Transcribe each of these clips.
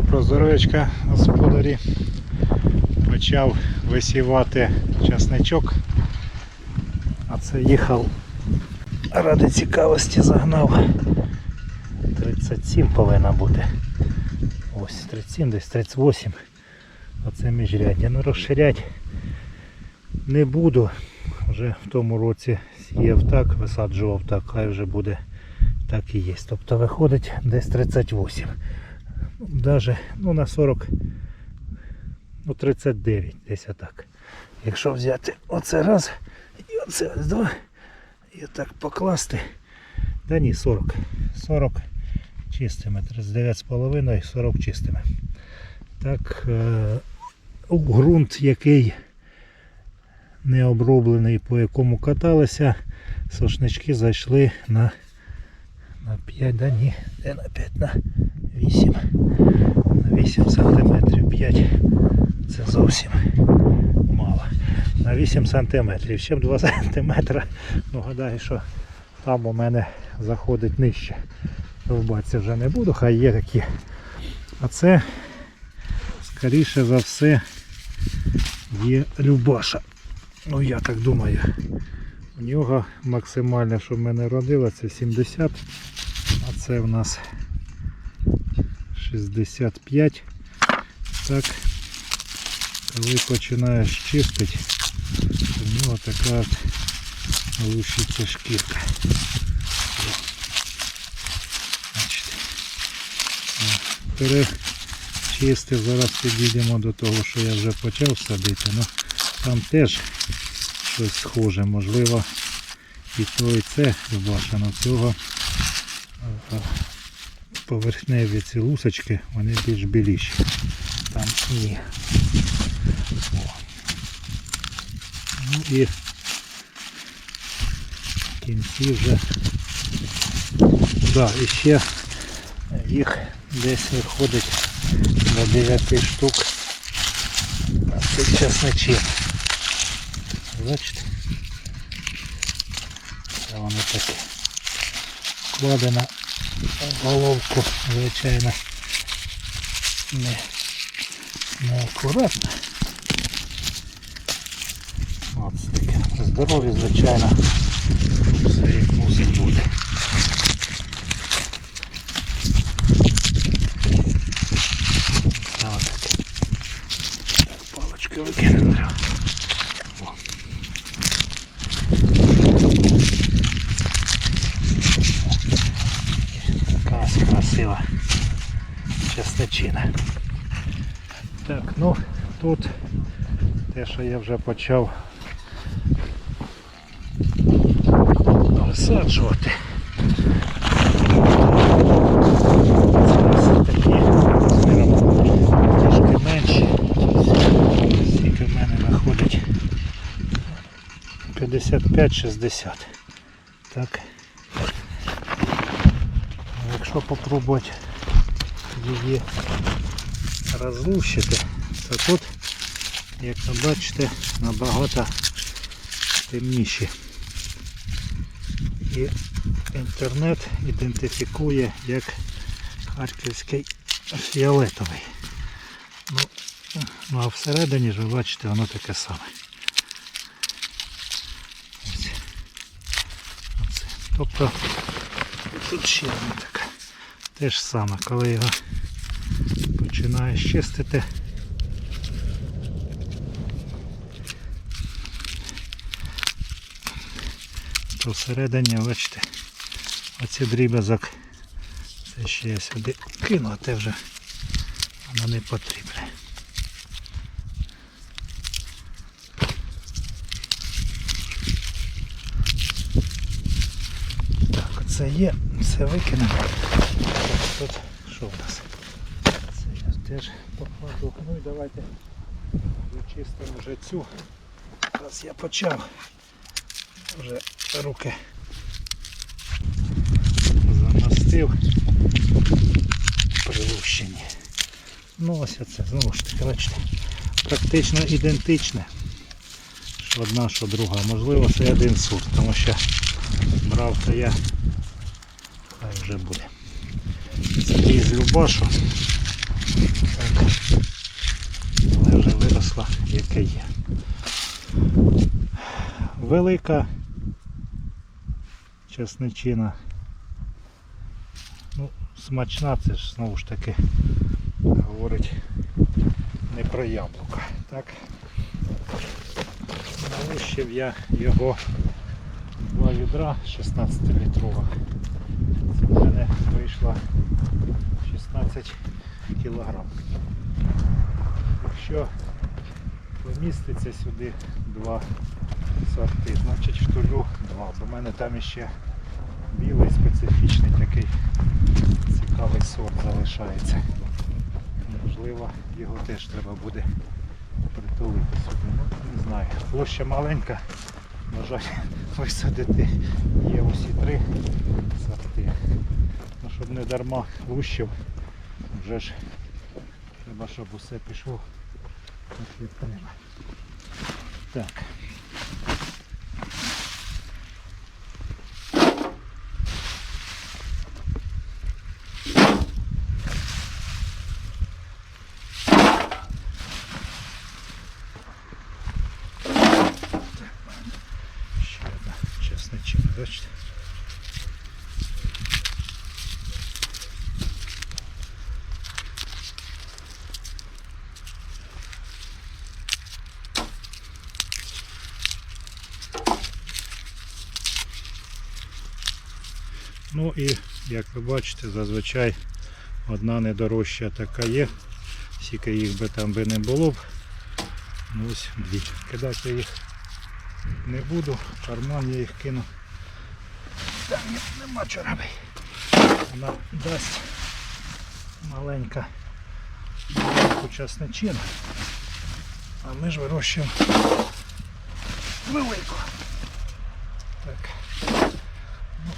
Доброго здоров'ячка, господарі. Почав висівати часничок. А це їхав ради цікавості загнав. 37 повинна бути. Ось 37, десь 38. Оце міжряддя. Ну розширять не буду. Вже в тому році сіяв так, висаджував так, хай вже буде так і є. Тобто виходить десь 38. Даже ну, на 40, ну 39, десь отак. Якщо взяти оце раз і оце ось два, і отак покласти. Да ні, 40. 40 чистими, 39,5, 40 чистими. Так, е, ґрунт, який не оброблений, по якому каталися, сошнички зайшли на, на 5, да ні, де на 5, на 8. На 8 сантиметрів 5 це зовсім мало. На 8 сантиметрів. Ще б 2 сантиметри. Ну гадаю, що там у мене заходить нижче. Довбатися вже не буду, хай є такі. А це, скоріше за все, є Любаша. Ну я так думаю. У нього максимальне, що в мене родило, це 70. А це в нас 65. Так, коли починаєш чистити, то в нього така от лущиться шкірка. Перечистив, зараз підійдемо до того, що я вже почав садити. Ну, там теж щось схоже, можливо і то і це башено цього поверхневі ці лусочки, вони більш біліші. Там ні. О. Ну і в кінці вже да, і ще їх десь виходить до 9 штук на цих часничів. Бачите? Це вони такі. Кладена головку, звичайно, не, не акуратно. От таке. здоров'я, звичайно, все як мусить бути. Отак. Так, палички викинемо. О. Така ось красива частичина. Так, ну тут те, що я вже почав трішки менші. Скільки в мене виходить 55-60. Так. Якщо попробувати її розлущити, то тут, як ви бачите, набагато темніші. І інтернет ідентифікує як харківський фіолетовий. Ну, ну а всередині ж ви бачите, воно таке саме. Тобто тут ще одна така. Те ж саме, коли його починаєш чистити. То всередині, бачите, оці дріб'язок. Це ще я сюди кину, а те вже воно не потрібне. Так, оце є, все викинемо. Тут що в нас? Теж покладу. Ну і давайте вичистимо вже цю. Раз я почав. Вже руки замастив прилущені. Ну ось оце, знову ж таки, бачите, практично ідентичне. Що одна, що друга. Можливо це один сорт, тому що брав то я хай вже буде. Це із Любашу. Так. Але вже виросла, яке є. Велика чесничина. Ну, смачна, це ж знову ж таки говорить не про яблука. Так? Налущив я його два відра 16 літрових. Це в мене вийшло 16 кілограм. Якщо поміститься сюди два сорти, значить штулю два, бо в мене там іще білий специфічний такий цікавий сорт залишається. Можливо, його теж треба буде притулити сюди. Ну, не знаю. Площа маленька, бажаю висадити. Є усі три сорти. Ну, щоб не дарма лущив, вже ж треба, щоб усе пішло. Так. Ще одна чесничина, бачите? Ну і як ви бачите, зазвичай одна недорожча така є. Скільки їх би там би не було б. Ну ось дві. Кидати я їх не буду, карман я їх кину. Там ні- нема чого робити. Вона дасть маленька маленьку часничину. А ми ж вирощуємо велику. Так. Ну,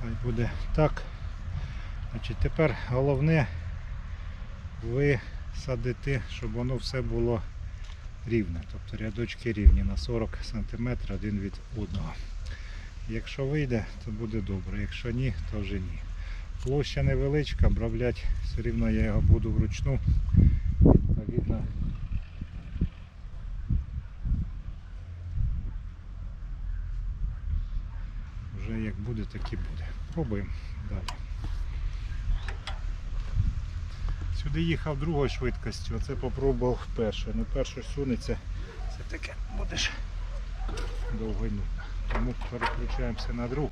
хай буде так. Значить, тепер головне висадити, щоб воно все було рівне, тобто рядочки рівні на 40 см один від одного. Якщо вийде, то буде добре, якщо ні, то вже ні. Площа невеличка, обробляти все рівно я його буду вручну. Відповідно. Вже як буде, так і буде. Пробуємо далі. Сюди їхав другою швидкістю, оце попробував першою. Ну першу сунеться, це таке будеш довго нудно. Тому переключаємося на другу.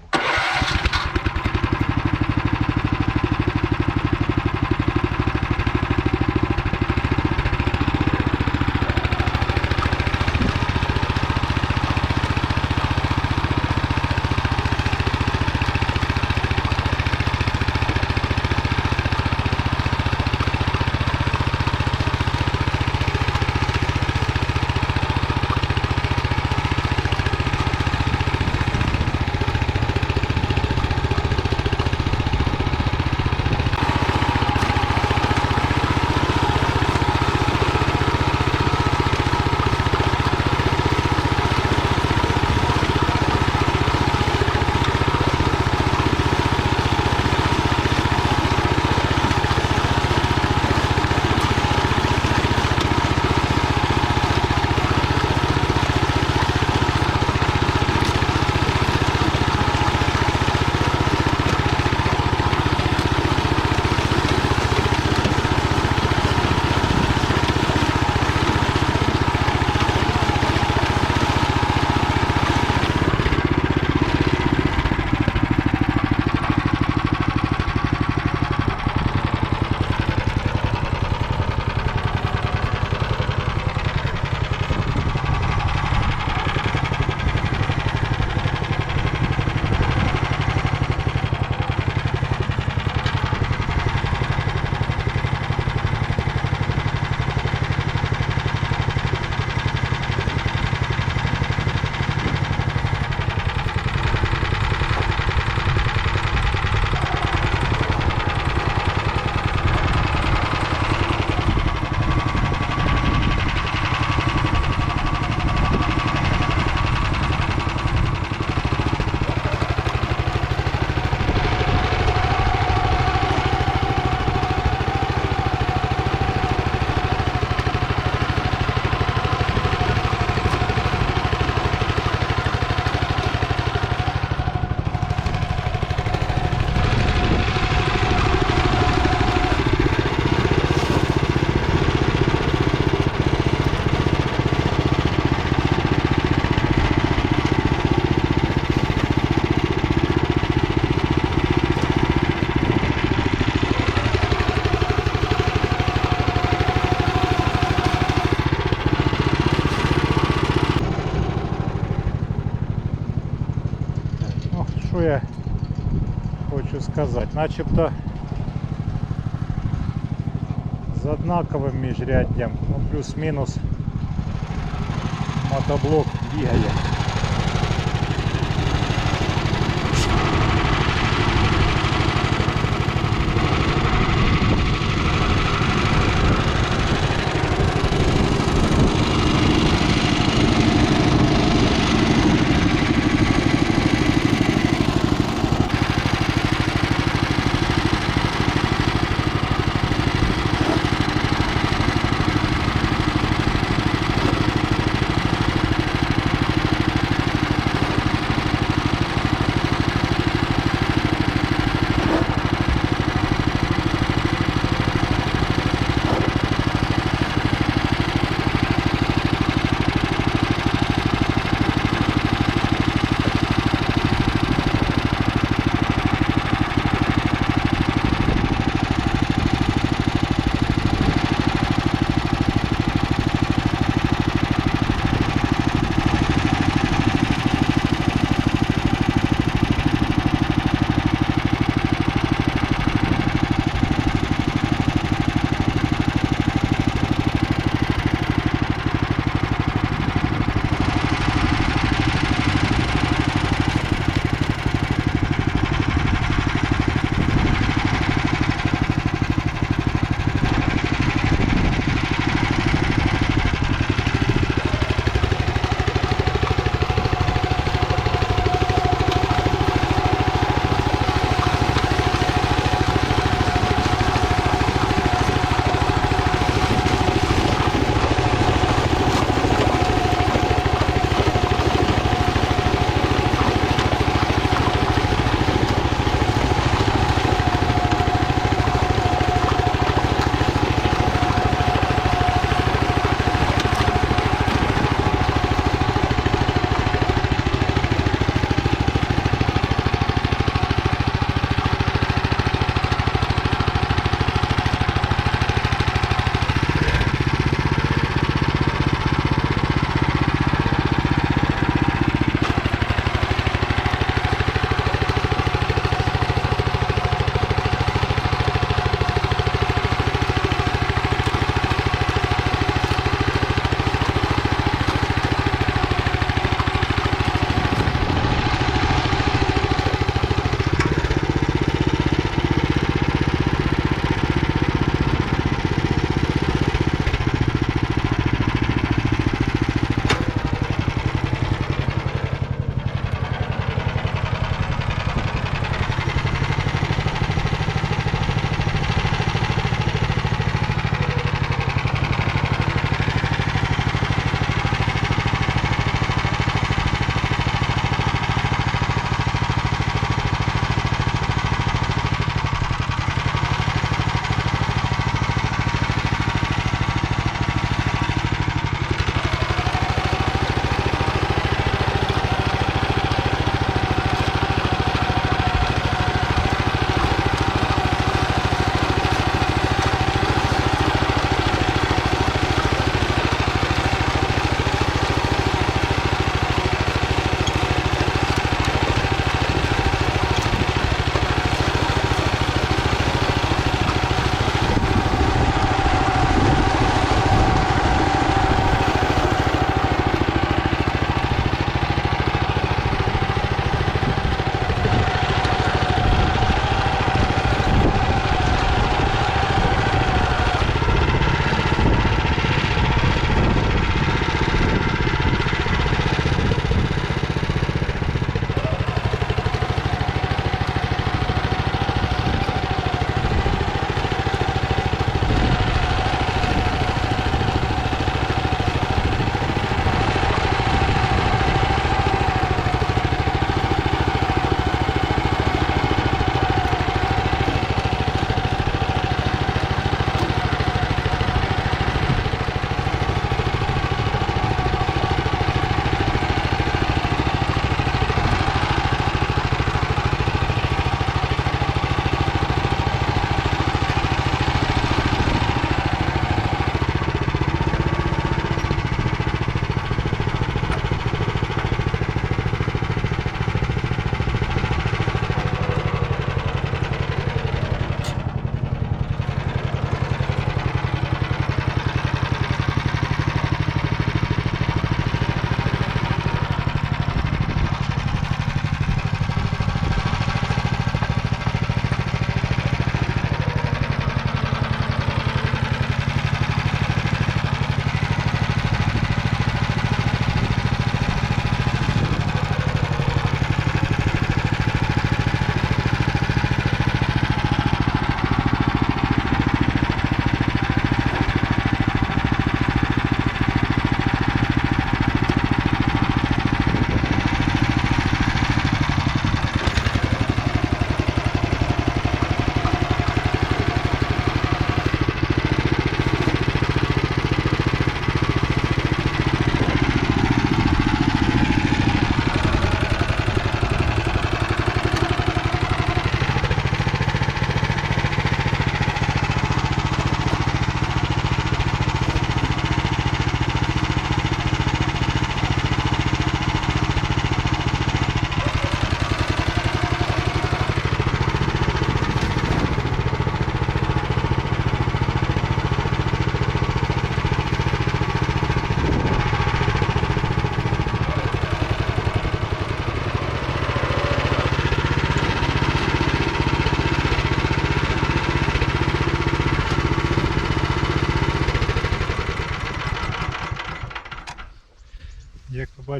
Начебто з однаковим міжряддям, ну плюс-мінус мотоблок бігає.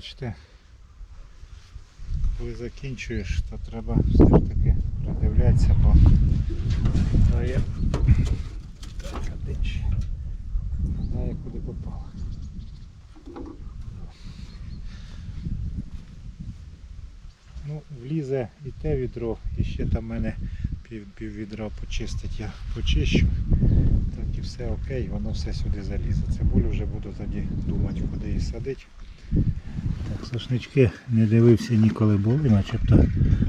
Бачите, коли закінчуєш, то треба все ж таки придивлятися, бо дає так, один ще. Дає куди попало. Ну, влізе і те відро, і ще там в мене пів, пів відра почистить. Я почищу. Так і все окей, воно все сюди залізе. Цибулю вже буду тоді думати, куди її садити. Так, сошнички не дивився ніколи були, начебто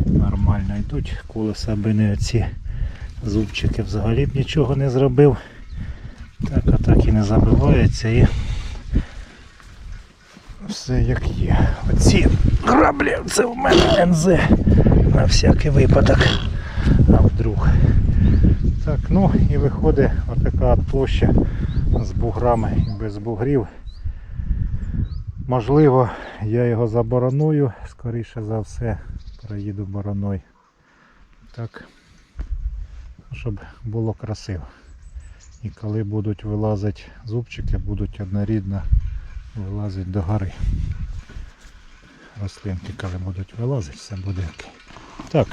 нормально йдуть. Колеса би не оці зубчики взагалі б нічого не зробив. Так, а так і не забивається і все як є. Оці граблі це в мене НЗ на всякий випадок. А вдруг. Так, ну і виходить отака от площа з буграми і без бугрів. Можливо, я його забороную, скоріше за все, проїду бороною. Так, щоб було красиво. І коли будуть вилазити зубчики, будуть однорідно вилазити до гори. Рослинки, коли будуть вилазити, все буде окей. Так,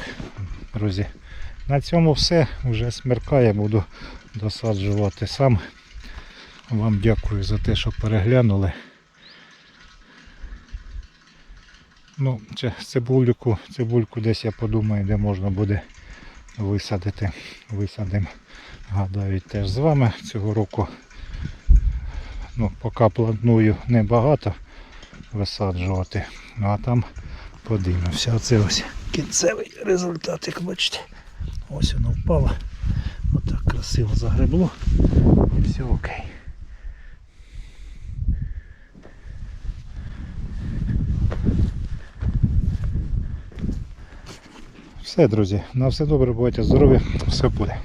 друзі, на цьому все. Вже смеркає, буду досаджувати сам. Вам дякую за те, що переглянули. Ну, цибульку, цибульку десь я подумаю, де можна буде висадити. Висадимо, гадаю, теж з вами цього року. Ну, поки планую небагато висаджувати. Ну а там подивимося. Оце ось кінцевий результат, як бачите. Ось воно впало. Отак красиво загребло. І все окей. Все, друзі, на все добре, бувайте здорові, все буде.